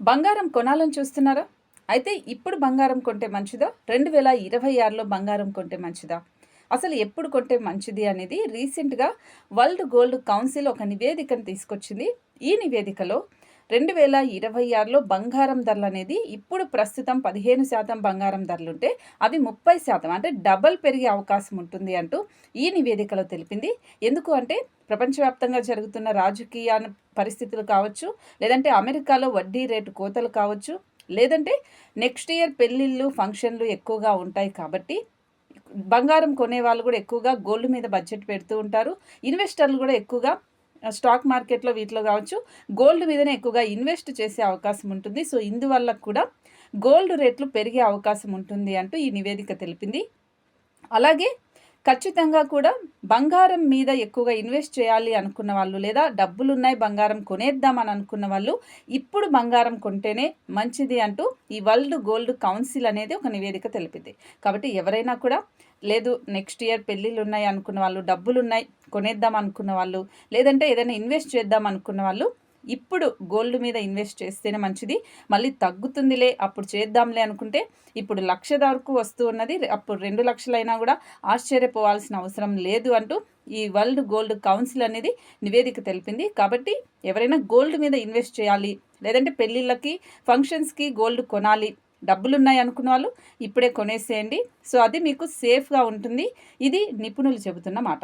బంగారం కొనాలని చూస్తున్నారా? అయితే ఇప్పుడు బంగారం కొంటే మంచిదా? రెండు వేల ఇరవై ఆరులో బంగారం కొంటే మంచిదా? అసలు ఎప్పుడు కొంటే మంచిది అనేది రీసెంట్గా వరల్డ్ గోల్డ్ కౌన్సిల్ ఒక నివేదికను తీసుకొచ్చింది. ఈ నివేదికలో రెండు వేల ఇరవై ఆరులో బంగారం ధరలు అనేది ఇప్పుడు ప్రస్తుతం పదిహేను శాతం బంగారం ధరలు ఉంటే అవి ముప్పై శాతం అంటే డబల్ పెరిగే అవకాశం ఉంటుంది అంటూ ఈ నివేదికలో తెలిపింది. ఎందుకు అంటే ప్రపంచవ్యాప్తంగా జరుగుతున్న రాజకీయ పరిస్థితులు కావచ్చు లేదంటే అమెరికాలో వడ్డీ రేటు కోతలు కావచ్చు లేదంటే నెక్స్ట్ ఇయర్ పెళ్ళిళ్ళు ఫంక్షన్లు ఎక్కువగా ఉంటాయి కాబట్టి బంగారం కొనే వాళ్ళు కూడా ఎక్కువగా గోల్డ్ మీద బడ్జెట్ పెడుతూ ఉంటారు. ఇన్వెస్టర్లు కూడా ఎక్కువగా స్టాక్ మార్కెట్లో వీటిలో కావచ్చు. గోల్డ్ మీదనే ఎక్కువగా ఇన్వెస్ట్ చేసే అవకాశం ఉంటుంది. సో ఇందువల్ల కూడా గోల్డ్ రేట్లు పెరిగే అవకాశం ఉంటుంది అంటూ ఈ నివేదిక తెలిపింది. అలాగే ఖచ్చితంగా కూడా బంగారం మీద ఎక్కువగా ఇన్వెస్ట్ చేయాలి అనుకున్న వాళ్ళు లేదా డబ్బులు ఉన్నాయి బంగారం కొనేద్దామని అనుకున్న వాళ్ళు ఇప్పుడు బంగారం కొంటేనే మంచిది అంటూ ఈ వరల్డ్ గోల్డ్ కౌన్సిల్ అనేది ఒక నివేదిక తెలిపింది. కాబట్టి ఎవరైనా కూడా లేదు నెక్స్ట్ ఇయర్ పెళ్ళిళ్ళు ఉన్నాయి అనుకున్న వాళ్ళు డబ్బులు ఉన్నాయి కొనేద్దాం అనుకున్న వాళ్ళు లేదంటే ఏదైనా ఇన్వెస్ట్ చేద్దాం అనుకున్న వాళ్ళు ఇప్పుడు గోల్డ్ మీద ఇన్వెస్ట్ చేస్తేనే మంచిది. మళ్ళీ తగ్గుతుందిలే అప్పుడు చేద్దాంలే అనుకుంటే ఇప్పుడు లక్ష వరకు వస్తూ ఉన్నది. అప్పుడు రెండు లక్షలైనా కూడా ఆశ్చర్యపోవాల్సిన అవసరం లేదు అంటూ ఈ వరల్డ్ గోల్డ్ కౌన్సిల్ అనేది నివేదిక తెలిపింది. కాబట్టి ఎవరైనా గోల్డ్ మీద ఇన్వెస్ట్ చేయాలి లేదంటే పెళ్ళిళ్ళకి ఫంక్షన్స్కి గోల్డ్ కొనాలి డబ్బులు ఉన్నాయి అనుకున్న వాళ్ళు ఇప్పుడే కొనేసేయండి. సో అది మీకు సేఫ్గా ఉంటుంది. ఇది నిపుణులు చెబుతున్న మాట.